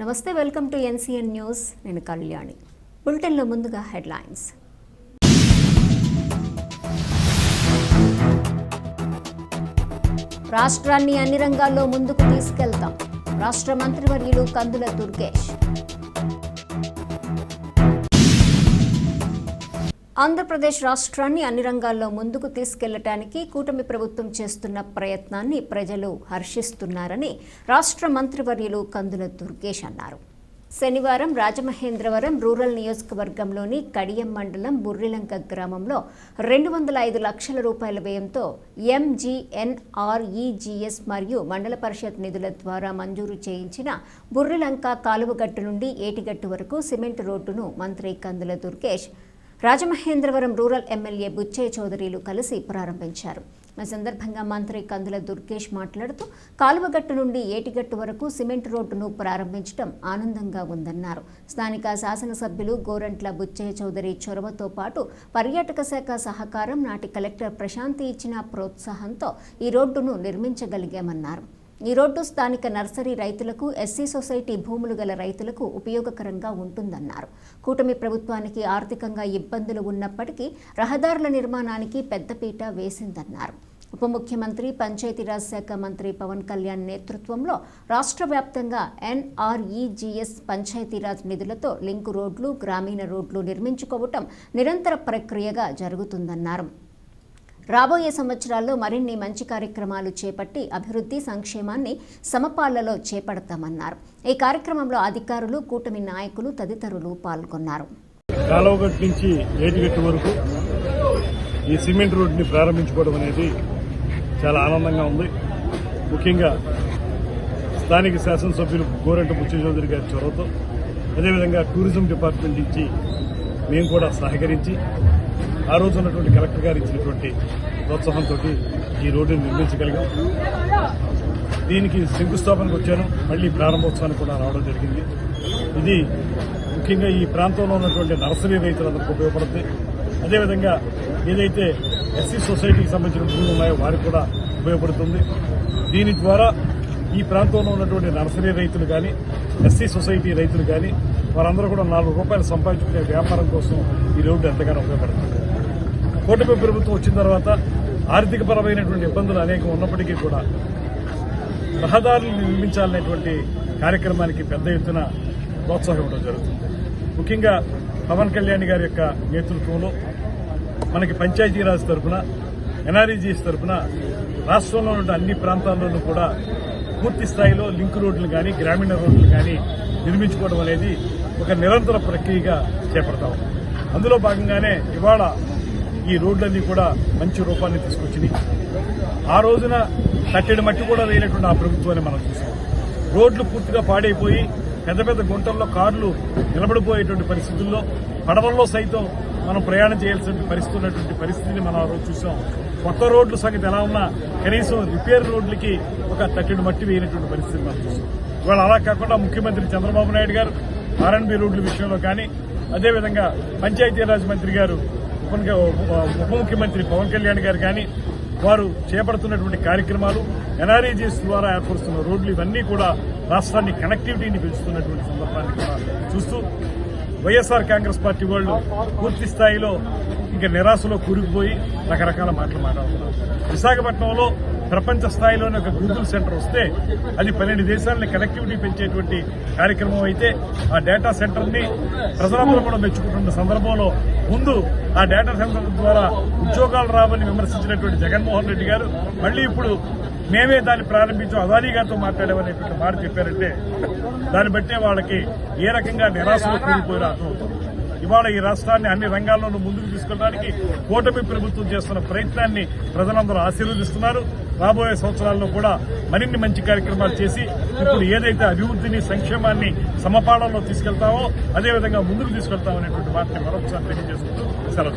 నమస్తే welcome to NCN news. నేను కళ్యాణి. బులెటిన్లో ముందుగా హెడ్లైన్స్. రాష్ట్రాన్ని అన్ని రంగాల్లో ముందుకు తీసుకెళ్తాం. రాష్ట్ర మంత్రివర్యులు కందుల దుర్గేష్. ఆంధ్రప్రదేశ్ రాష్ట్రాన్ని అన్ని రంగాల్లో ముందుకు తీసుకెళ్ళటానికి కూటమి ప్రభుత్వం చేస్తున్న ప్రయత్నాన్ని ప్రజలు హర్షిస్తున్నారని రాష్ట్ర మంత్రివర్యులు కందుల దుర్గేష్ అన్నారు. శనివారం రాజమహేంద్రవరం రూరల్ నియోజకవర్గంలోని కడియం మండలం బుర్రిలంక గ్రామంలో రెండు వందల ఐదు లక్షల రూపాయల వ్యయంతో ఎంజీఎన్ఆర్ఈజీఎస్ మరియు మండల పరిషత్ నిధుల ద్వారా మంజూరు చేయించిన బుర్రిలంక కాలువగట్టు నుండి ఏటిగట్టు వరకు సిమెంట్ రోడ్డును మంత్రి కందుల దుర్గేష్ రాజమహేంద్రవరం రూరల్ ఎమ్మెల్యే బుచ్చయ్య చౌదరిలు కలిసి ప్రారంభించారు. ఈ సందర్భంగా మంత్రి కందుల దుర్గేష్ మాట్లాడుతూ కాలువగట్టు నుండి ఏటిగట్టు వరకు సిమెంట్ రోడ్డును ప్రారంభించడం ఆనందంగా ఉందన్నారు. స్థానిక శాసనసభ్యులు గోరంట్ల బుచ్చయ్య చౌదరి చొరవతో పాటు పర్యాటక శాఖ సహకారం నాటి కలెక్టర్ ప్రశాంతి ఇచ్చిన ప్రోత్సాహంతో ఈ రోడ్డును నిర్మించగలిగామన్నారు. ఈ రోడ్డు స్థానిక నర్సరీ రైతులకు ఎస్సీ సొసైటీ భూములు గల రైతులకు ఉపయోగకరంగా ఉంటుందన్నారు. కూటమి ప్రభుత్వానికి ఆర్థికంగా ఇబ్బందులు ఉన్నప్పటికీ రహదారుల నిర్మాణానికి పెద్దపీట వేసిందన్నారు. ఉప ముఖ్యమంత్రి పంచాయతీరాజ్ శాఖ మంత్రి పవన్ కళ్యాణ్ నేతృత్వంలో రాష్ట్ర వ్యాప్తంగా ఎన్ఆర్ఈజీఎస్ పంచాయతీరాజ్ నిధులతో లింకు రోడ్లు గ్రామీణ రోడ్లు నిర్మించుకోవటం నిరంతర ప్రక్రియగా జరుగుతుందన్నారు. రాబోయే సంవత్సరాల్లో మరిన్ని మంచి కార్యక్రమాలు చేపట్టి అభివృద్ధి సంక్షేమాన్ని సమపాలలో చేపడతామన్నారు. ఈ కార్యక్రమంలో అధికారులు కూటమి నాయకులు తదితరులు పాల్గొన్నారు. కాలువగట్టు నుంచి ఏటిగట్టు వరకు ఈ సిమెంట్ రోడ్ని ప్రారంభించుకోవడం అనేది చాలా ఆనందంగా ఉంది. ముఖ్యంగా స్థానిక శాసనసభ్యులు గోరంట చౌదరి గారి చొరవతో అదేవిధంగా టూరిజం డిపార్ట్మెంట్ నుంచి మేము కూడా సహకరించి ఆ రోజు ఉన్నటువంటి కలెక్టర్ గారు ఇచ్చినటువంటి ప్రోత్సాహంతో ఈ రోడ్డుని నిర్మించగలిగాం. దీనికి శంకుస్థాపనకు వచ్చాను. మళ్ళీ ప్రారంభోత్సవానికి కూడా రావడం జరిగింది. ఇది ముఖ్యంగా ఈ ప్రాంతంలో ఉన్నటువంటి నర్సరీ రైతులందరికీ ఉపయోగపడుతుంది. అదేవిధంగా ఏదైతే ఎస్సీ సొసైటీకి సంబంధించిన భూములు ఉన్నాయో వారికి కూడా ఉపయోగపడుతుంది. దీని ద్వారా ఈ ప్రాంతంలో ఉన్నటువంటి నర్సరీ రైతులు కానీ ఎస్సీ సొసైటీ రైతులు కానీ వారందరూ కూడా నాలుగు రూపాయలు సంపాదించుకునే వ్యాపారం కోసం ఈ రోడ్డు ఎంతగానో ఉపయోగపడుతుంది. కూటమి ప్రభుత్వం వచ్చిన తర్వాత ఆర్థికపరమైనటువంటి ఇబ్బందులు అనేకం ఉన్నప్పటికీ కూడా రహదారులు నిర్మించాలనేటువంటి కార్యక్రమానికి పెద్ద ఎత్తున ప్రోత్సాహం ఇవ్వడం జరుగుతుంది. ముఖ్యంగా పవన్ కళ్యాణ్ గారి యొక్క నేతృత్వంలో మనకి పంచాయతీరాజ్ తరఫున ఎన్ఆర్ఈజీఎస్ తరఫున రాష్ట్రంలో ఉన్న అన్ని ప్రాంతాల్లోనూ కూడా పూర్తి స్థాయిలో లింక్ రోడ్లు కానీ గ్రామీణ రోడ్లు కానీ నిర్మించుకోవడం అనేది ఒక నిరంతర ప్రక్రియగా చేపడతాం అందులో భాగంగానే ఇవాళ ఈ రోడ్లన్నీ కూడా మంచి రూపాన్ని తీసుకొచ్చినాయి. ఆ రోజున కట్టెడి మట్టి కూడా వేయనటువంటి ఆ ప్రభుత్వాన్ని మనం చూసాం. రోడ్లు పూర్తిగా పాడైపోయి పెద్ద పెద్ద గుంటల్లో కార్లు నిలబడిపోయేటువంటి పరిస్థితుల్లో పడవల్లో సైతం మనం ప్రయాణం చేయాల్సిన పరిస్థితి ఉన్నటువంటి పరిస్థితిని మనం ఆ రోజు చూసాం. కొత్త రోడ్ల సంగతి ఎలా ఉన్నా కనీసం రిపేర్ రోడ్లకి ఒక తట్టెడు మట్టి వేయనటువంటి పరిస్థితి మనం చూసాం. ఇవాళ అలా కాకుండా ముఖ్యమంత్రి చంద్రబాబు నాయుడు గారు ఆర్ఎన్బి రోడ్ల విషయంలో కానీ అదేవిధంగా పంచాయతీరాజ్ మంత్రి గారు ఉప ఉప ముఖ్యమంత్రి పవన్ కళ్యాణ్ గారు కానీ వారు చేపడుతున్నటువంటి కార్యక్రమాలు ఎన్ఆర్ఈజీఎస్ ద్వారా ఏర్పరుస్తున్న రోడ్లు ఇవన్నీ కూడా రాష్ట్రాన్ని కనెక్టివిటీని పెంచుతున్నటువంటి సందర్భాన్ని కూడా చూస్తూ వైఎస్ఆర్ కాంగ్రెస్ పార్టీ వాళ్ళు పూర్తి స్థాయిలో ఇంకా నిరాశలో కూరుకుపోయి రకరకాల మాటలు మాట్లాడుతున్నారు. విశాఖపట్నంలో ప్రపంచ స్థాయిలోనే ఒక గూగుల్ సెంటర్ వస్తే అది పన్నెండు దేశాలని కనెక్టివిటీ పెంచేటువంటి కార్యక్రమం అయితే ఆ డేటా సెంటర్ని ప్రజలందరూ కూడా మెచ్చుకుంటున్న సందర్భంలో ముందు ఆ డేటా సెంటర్ ద్వారా ఉద్యోగాలు రావని విమర్శించినటువంటి జగన్మోహన్ రెడ్డి గారు మళ్ళీ ఇప్పుడు మేమే దాన్ని ప్రారంభించాం అదానీ గారితో మాట్లాడామనేటువంటి మాట చెప్పారంటే దాన్ని బట్టే వాళ్ళకి ఏ రకంగా నిరాశలో కూలిపోయి అర్థమవుతుంది. ఇవాళ ఈ రాష్ట్రాన్ని అన్ని రంగాల్లోనూ ముందుకు తీసుకెళ్ళడానికి కూటమి ప్రభుత్వం చేస్తున్న ప్రయత్నాన్ని ప్రజలందరూ ఆశీర్వదిస్తున్నారు. రాబోయే సంవత్సరాల్లో కూడా మరిన్ని మంచి కార్యక్రమాలు చేసి ఇప్పుడు ఏదైతే అభివృద్ధిని సంక్షేమాన్ని సమపాళంలో తీసుకెళ్తామో అదేవిధంగా ముందుకు తీసుకెళ్తామనేటువంటి వాటిని మరొకసారి తెలియజేసుకుంటూ సెలవు